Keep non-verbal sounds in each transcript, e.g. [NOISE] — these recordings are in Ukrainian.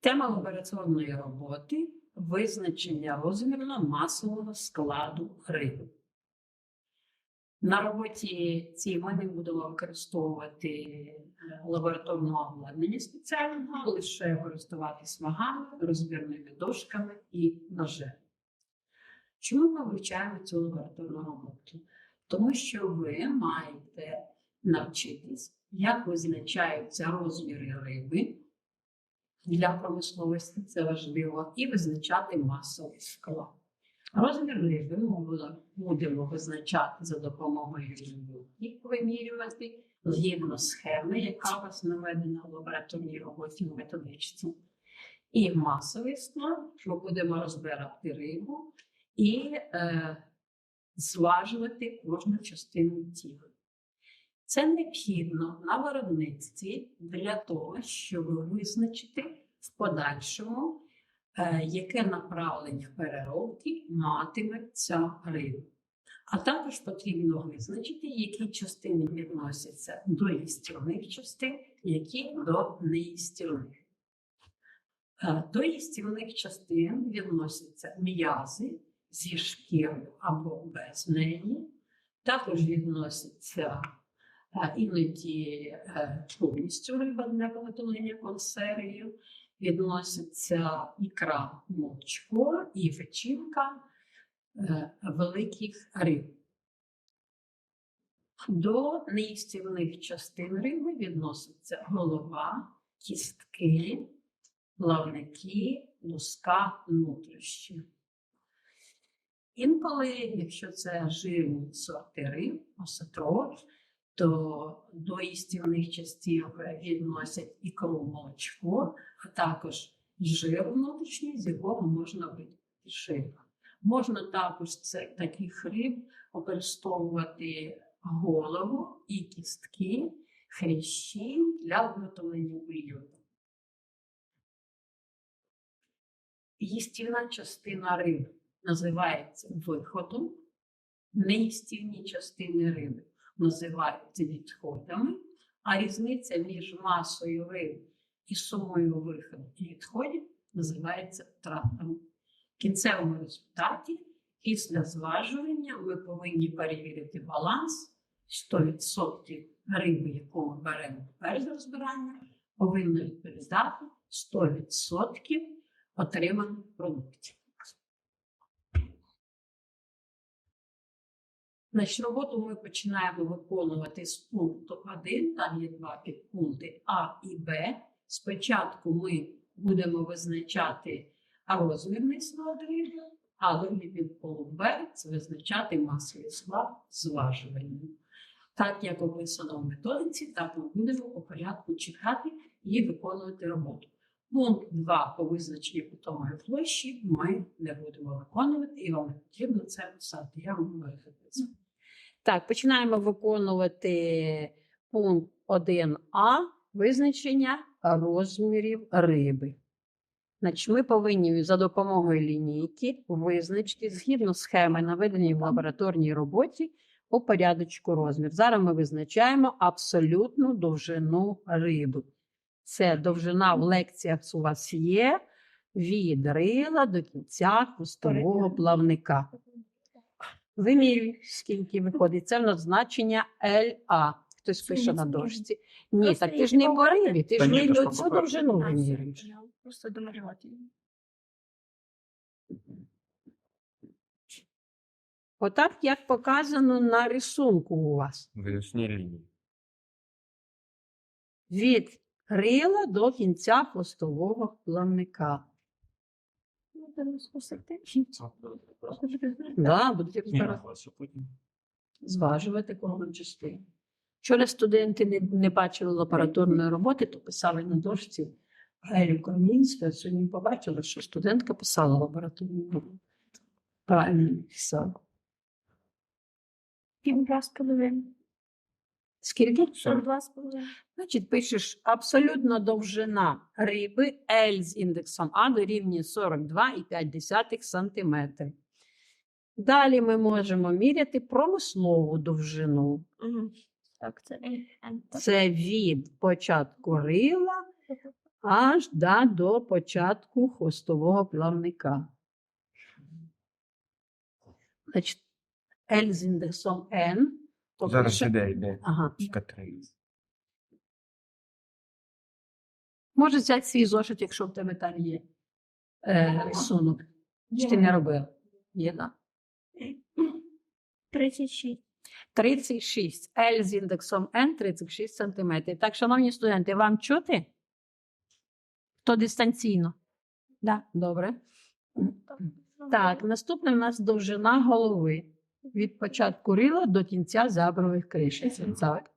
Тема лабораторної роботи визначення розмірно-масового складу риби. На роботі цій ми не будемо використовувати е, лабораторного обладнання спеціального, лише користуватись вагами, розбірними дошками і ножем. Чому ми вивчаємо цю лабораторну роботу? Тому що ви маєте навчитись, як визначаються розміри риби для промисловості, це важливо, і визначати масовий склад. Розмір риби ми будемо- будемо визначати за допомогою лінійки, вимірювати згідно схеми, яка у вас наведена в лабораторній роботі в методичці. І масовий склад ми будемо розбирати рибу і е, зважувати кожну частину тіла. Це необхідно на виробництві для того, щоб визначити в подальшому, е, яке направлення переробки матиме ця риба. А також потрібно визначити, які частини відносяться до їстівних частин, які до неїстівних. Е, До їстівних частин відносяться м'язи зі шкірою або без неї, також відносяться іноді е, повністю риба для виготовлення консервів, відноситься ікра мочко і печінка е, великих риб. До неїстівних частин риби відносяться голова, кістки, плавники, луска, нутрощі. Інколи, якщо це жирні сорти риб, осетров, то до їстівних частин відносять ікру молочко, а також жир внутрішній, з якого можна видати шиба. Можна також це, таких риб використовувати голову і кістки, хрящі для виготовлення бульйону. Їстівна частина риби називається виходом, неїстівні частини риби називаються відходами, а різниця між масою риби і сумою виходу і відходів називається втратами. В кінцевому результаті, після зважування, ми повинні перевірити баланс 100% риби, яку ми беремо перед розбиранням, повинно відповідати 100% отриманих продуктів. Значить, роботу ми починаємо виконувати з пункту 1, там є два підпункти А і Б. Спочатку ми будемо визначати розмірний склад риби, а другий підпункт Б це визначати масовий склад зважуванням. Так як описано в методиці, так ми будемо по порядку чекати і виконувати роботу. Пункт 2 по визначенню питомої площі ми не будемо виконувати, і вам не потрібно це писати. Я вам це. Так, починаємо виконувати пункт 1а визначення розмірів риби. Значить, ми повинні за допомогою лінійки визначити згідно схеми, наведеної в лабораторній роботі, по порядочку розмір. Зараз ми визначаємо абсолютну довжину риби. Це довжина в лекціях у вас є від рила до кінця хвостового плавника. Вимірюй, скільки виходить. Це в нас значення LA. Хтось пише на дошці. Ні, так ти ж не по помити. рибі, ти ж не цю довжину вимірюєш. Просто домалювати її. Отак, як показано на рисунку у вас. Вирішні лінії. Від рила до кінця хвостового плавника. Да, будете зважувати кожну частину. Вчора студенти не, не бачили лабораторної роботи, то писали на дошці Гелю Кромінська. Сьогодні побачили, що студентка писала лабораторну роботу. Правильно писала. Півдва з половиною. Скільки? Сорок. Два з половиною. Значить, пишеш абсолютна довжина риби L з індексом А дорівнює 42,5 см. Далі ми можемо міряти промислову довжину. Так, це N, так. Це від початку рила аж да, до початку хвостового плавника. Значить, L з індексом N. то Зараз пише- іде, йде. Ага. К3. Може взяти свій зошит, якщо в тебе там є е, рисунок. Чи ти не робив? Є, да? 36. 36. L з індексом N 36 см. Так, шановні студенти, вам чути? То дистанційно? Да, добре. Так, наступне у нас довжина голови. Від початку рила до кінця забрових кришиць. Так.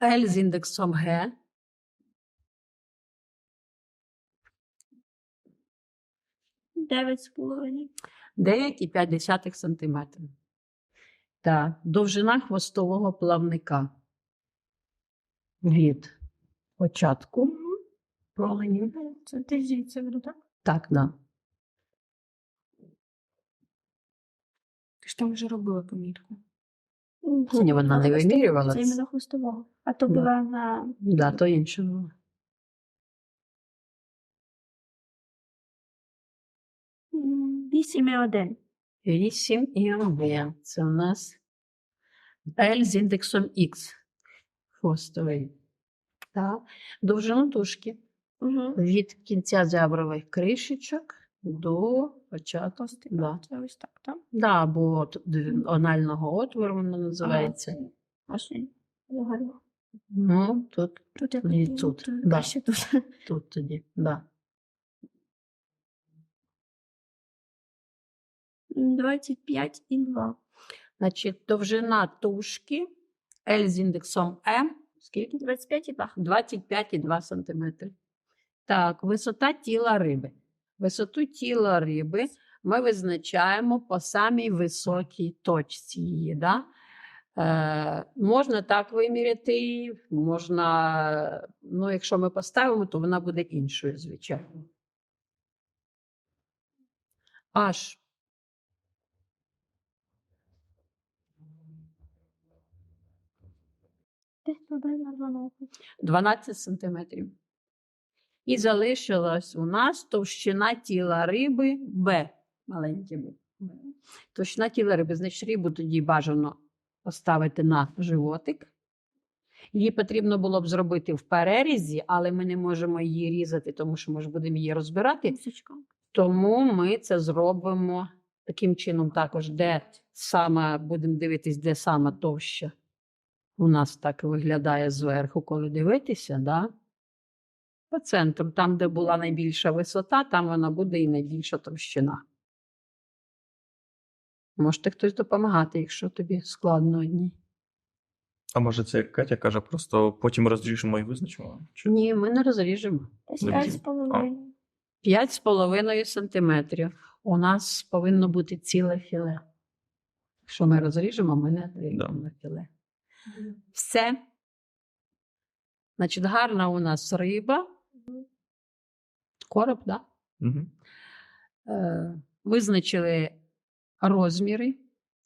L з індексом G. 9,5. 9,5 см. Так, довжина хвостового плавника. Від початку пролені. Це ти звідси веду, так? Так, да. Ж там вже робила помітку. Ні, вона не вимірювала Це це. іменно хвостового. А то Да. була на Да, то інше було. м, 8,1. 8 і 1. Це у нас L з індексом X. Хвостовий. Так. Довжину тушки Угу. від кінця зябрових кришечок до початку. Да. Це ось так, так? Да, або от анального отвору воно називається. Він. Загоріло. Ну, тут, Тут як І тут, да. тут. тут тоді. Да. 25,2. Значить, довжина тушки L з індексом M. Скільки? 25,2. 25,2 см. Так, висота тіла риби. Висоту тіла риби ми визначаємо по самій високій точці її. Да? Е, можна так виміряти, можна, ну, якщо ми поставимо, то вона буде іншою, звичайно. Аж Десь приблизно 12. 12 сантиметрів. І залишилась у нас товщина тіла риби Б. Маленьке Б. Товщина тіла риби, значить, рибу тоді бажано поставити на животик. Її потрібно було б зробити в перерізі, але ми не можемо її різати, тому що ми ж будемо її розбирати. Місячка. Тому ми це зробимо таким чином також, де саме будемо дивитись, де саме товща. У нас так виглядає зверху, коли дивитися, да? По центру, там, де була найбільша висота, там вона буде і найбільша товщина. Можете хтось допомагати, якщо тобі складно одній. А може це як Катя каже, просто потім розріжемо і визначимо? Чи... Ні, ми не розріжемо. Десь Ну, 5,5. 5,5 сантиметрів. У нас повинно бути ціле філе. Якщо ми розріжемо, ми не отримаємо філе. Все. Значить, гарна у нас риба. Короб, так? Угу. Е, визначили розміри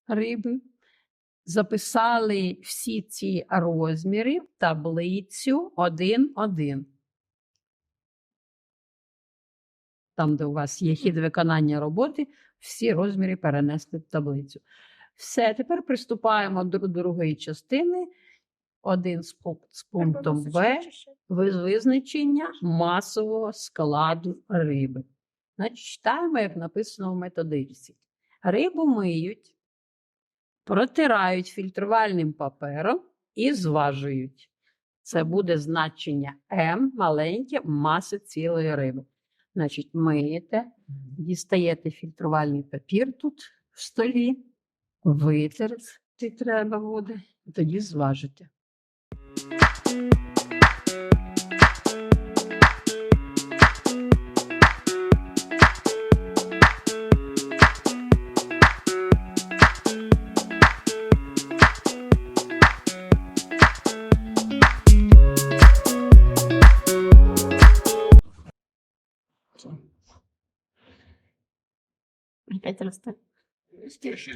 риби. Записали всі ці розміри в таблицю 1-1. Там, де у вас є хід виконання роботи, всі розміри перенесли в таблицю. Все, тепер приступаємо до другої частини. Один з, з пунктом Б визначення масового складу риби. Значить, читаємо, як написано в методичці. Рибу миють, протирають фільтрувальним папером і зважують. Це буде значення М маленьке маси цілої риби. Значить, миєте, дістаєте фільтрувальний папір тут в столі, витерти треба буде, і тоді зважите.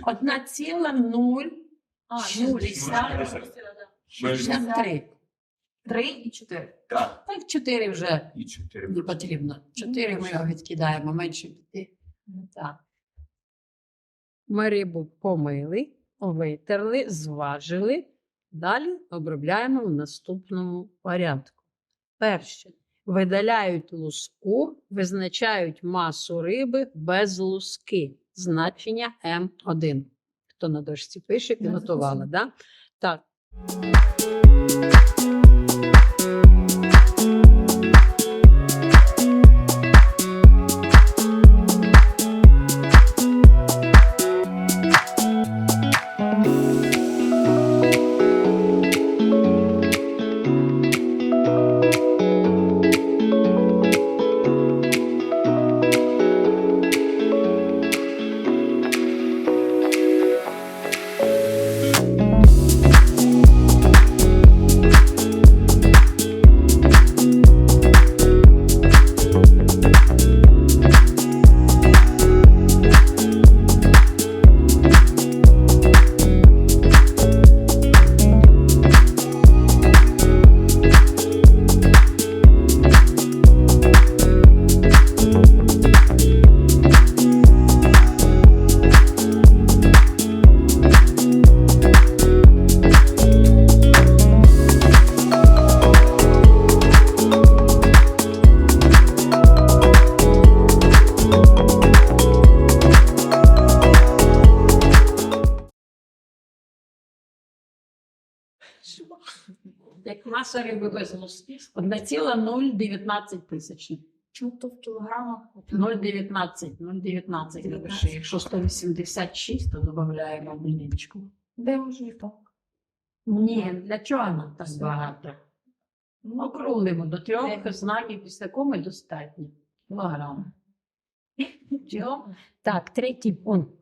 1,063. 3 і 4. Так, Так, 4 вже І 4. не потрібно. Ну, 4 ми його відкидаємо, менше 5. Ну, ми рибу помили, витерли, зважили. Далі обробляємо в наступному порядку. Перше. Видаляють луску, визначають масу риби без луски. Значення М1. Хто на дошці пише, підготувала, да? Так. Маса риби без луски 1,019 тисячних. Ну, то в кілограмах. 0,19, 0,19 напиши. Якщо 186, то додаємо одиничку. Де може і так? Ні, для чого нам так багато? Округлимо до трьох знаків після коми достатньо. Кілограм. [LAUGHS] Так, третій пункт.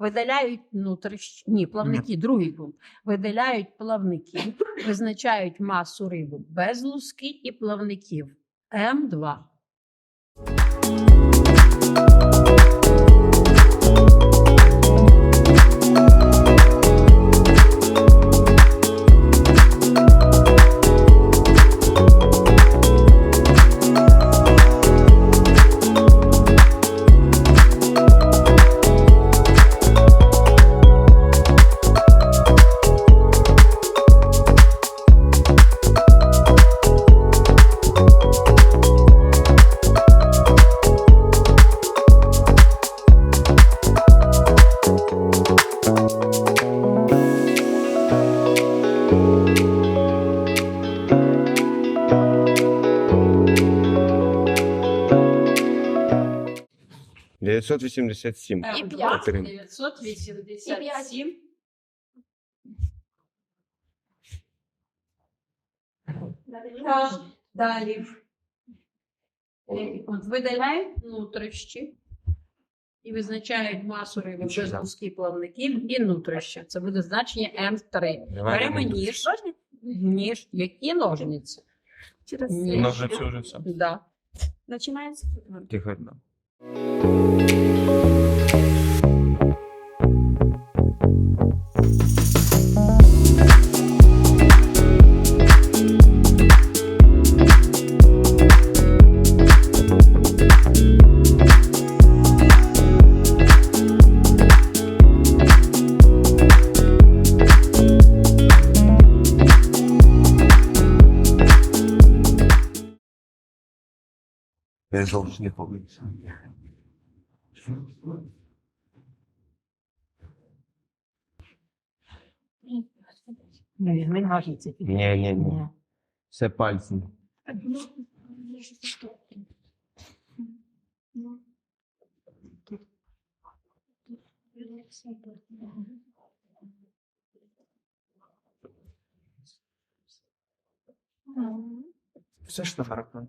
Видаляють внутрішні, ні, плавники, другий пункт. Видаляють плавники, визначають масу риби без луски і плавників. М2. Дев'ятсот вісімдесят сім. М2 Катерина. 987. Так, Далі. От видаляють нутрощі і визначають масу риби без луски плавників і нутрощів. Це буде значення М3. Беремо ніж. Ніж. Які ножниці? Через. Ножниці вже все. Да. Починається. Тихо. Да. Я зовсім не побився. Не. Ні, ні, ні. Це пальцем. Все ж на марафон.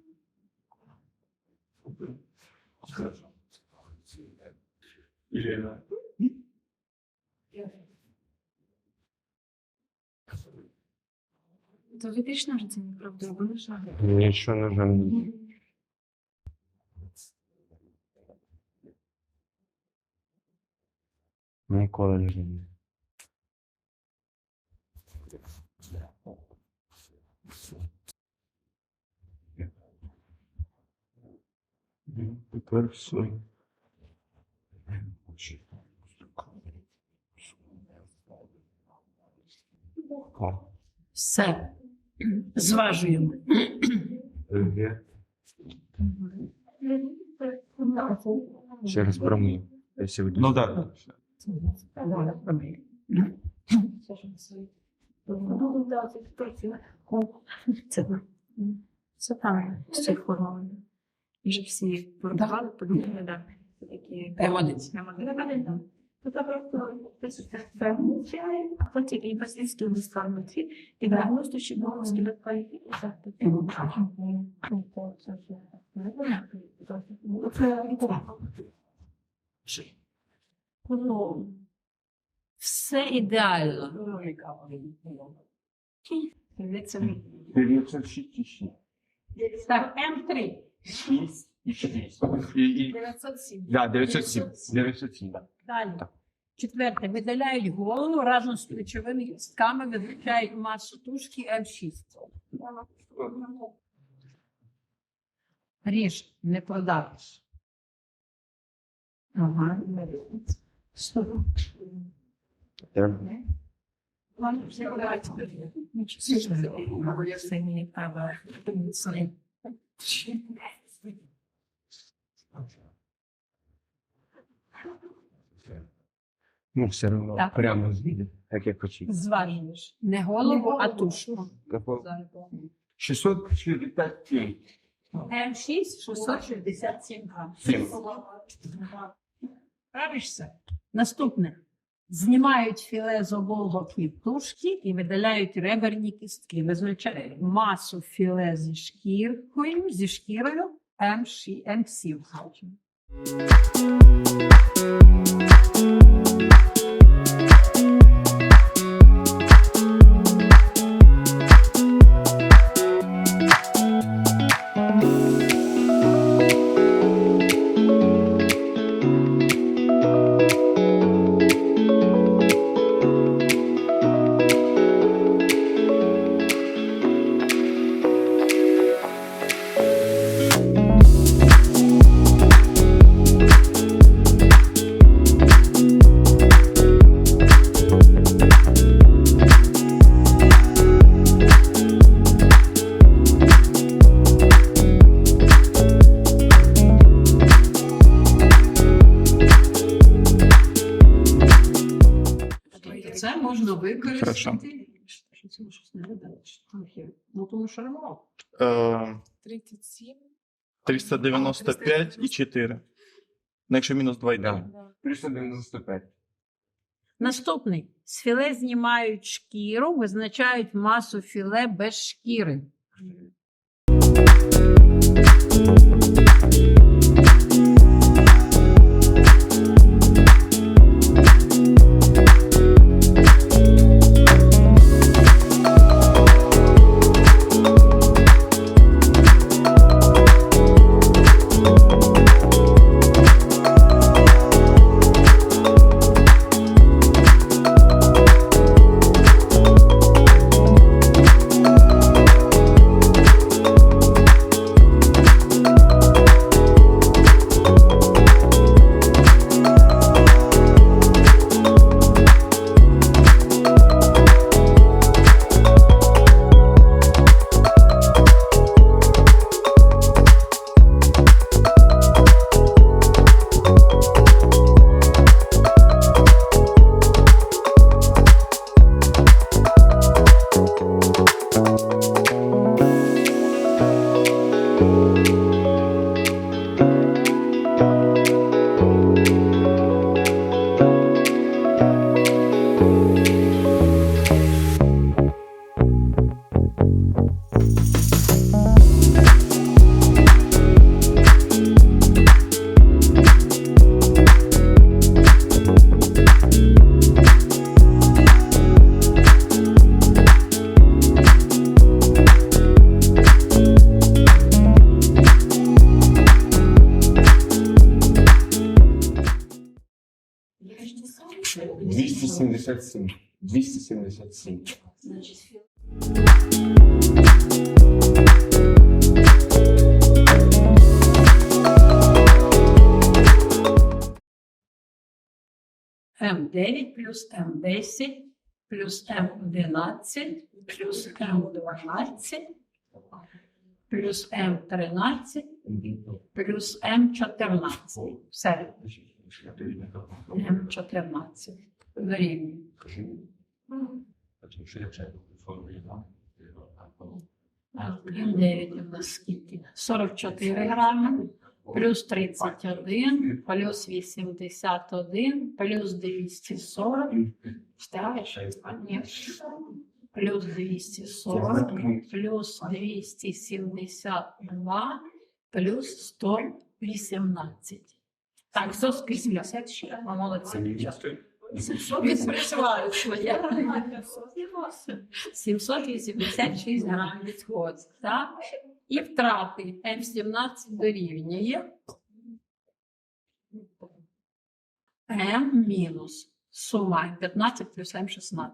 То ви точно вже це неправда, бо не жаль. Нічого не жаль. Ніколи не жаль. Тепер все. Все. Зважуємо. Ще раз промив. Я сьогодні. Ну так. Це, це правильно, з формулою. Вже всі продавали, подумали, да. Такі Переводиться. Тобто просто чай, а потім і басильські листарниці, і дагносту, що було з кілької Ну, все ідеально. 906 Так, М3. 6 і 6. І, і... 907. Да, 907. 907. Далі. Так. Четверте. Видаляють голову разом з плечовими кістками, визначають масу тушки М6. Ріж, не продавиш. Ага. Треба. Ну, все одно. Так. Прямо звідти, як я хотів. Зважуєш. Не голову, а тушку. 667. М6 667 грам. Сім. Правишся? Наступне. Знімають філе з оболгоків тушки і видаляють реберні кістки. Визначають масу філе зі шкіркою, зі шкірою М6, М7. Це є? Ну, тому що ремонт. Е, 37. 395 і 4. Ну, якщо мінус 2 йде. 395. Наступний. З філе знімають шкіру, визначають масу філе без шкіри. 277. 277. Значить, М9 плюс М10 плюс М11 плюс М12 плюс М13 плюс М14. Все. М14. Дорівнює. Так, М9 у нас скільки? 44 грами, плюс 31, плюс 81, плюс 240. Встигаєш? Ні. Плюс 240, плюс 272, плюс 118. Так, все скрізь. Молодці. Відпрацювали своє. 786 грам відходить. Так? І втрати М17 дорівнює М мінус сума М15 плюс М16.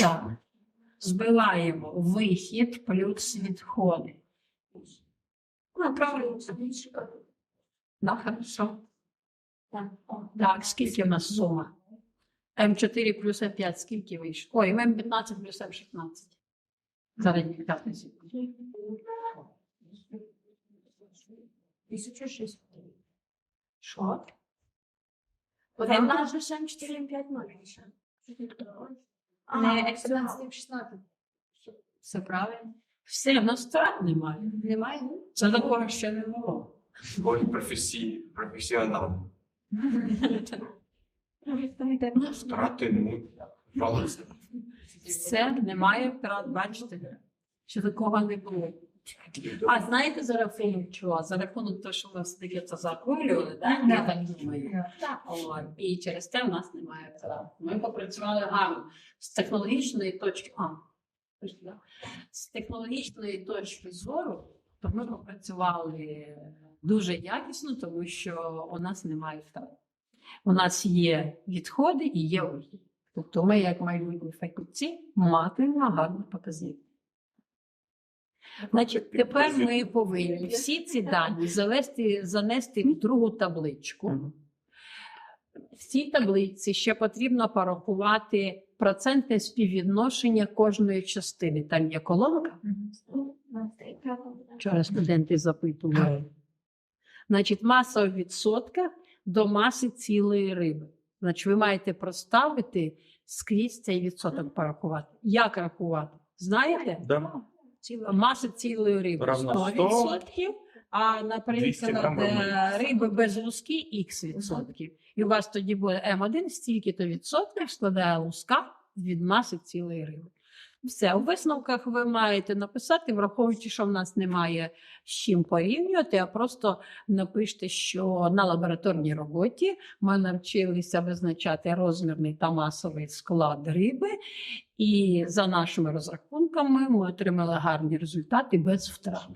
Так. Збиваємо вихід плюс відходи. Ну, хорошо. Так, так, скільки в нас сума? М4 плюс М5 скільки вийшло? Ой, М15 плюс М16. Зараз не п'ятниці. Тисяча шість. Що? Це наше ще 4 5 більше. Не експоненція 16. Все правильно. Все, в нас втрат немає. Немає? Це такого ще не було. Ой, професій, професіонал. Втрати, не баланс. Все, немає втрат, бачите? Що такого не було. А знаєте за рахунок чого? За рахунок того, що ми все-таки це заколювали, да? я так думаю. От. І через те в нас немає втрат. Ми попрацювали гарно. З технологічної точки, а, з технологічної точки зору, то ми попрацювали дуже якісно, тому що у нас немає втрат. У нас є відходи і є вихід. Тобто ми, як майбутні фахівці, матимемо гарний показник. Значить, тепер ми повинні всі ці дані завести, занести в другу табличку. В цій таблиці ще потрібно порахувати процентне співвідношення кожної частини. Там є колонка. Вчора студенти запитували. Значить, маса в відсотках до маси цілої риби. Значить, ви маєте проставити скрізь цей відсоток порахувати. Як рахувати? Знаєте? Да. Маса цілої риби Равно 100%, а 200 наприклад, грам е, риби без луски х відсотків. І у вас тоді буде М1 стільки-то відсотків складає луска від маси цілої риби. Все, у висновках ви маєте написати, враховуючи, що в нас немає з чим порівнювати, а просто напишіть, що на лабораторній роботі ми навчилися визначати розмірний та масовий склад риби, і за нашими розрахунками ми отримали гарні результати без втрат.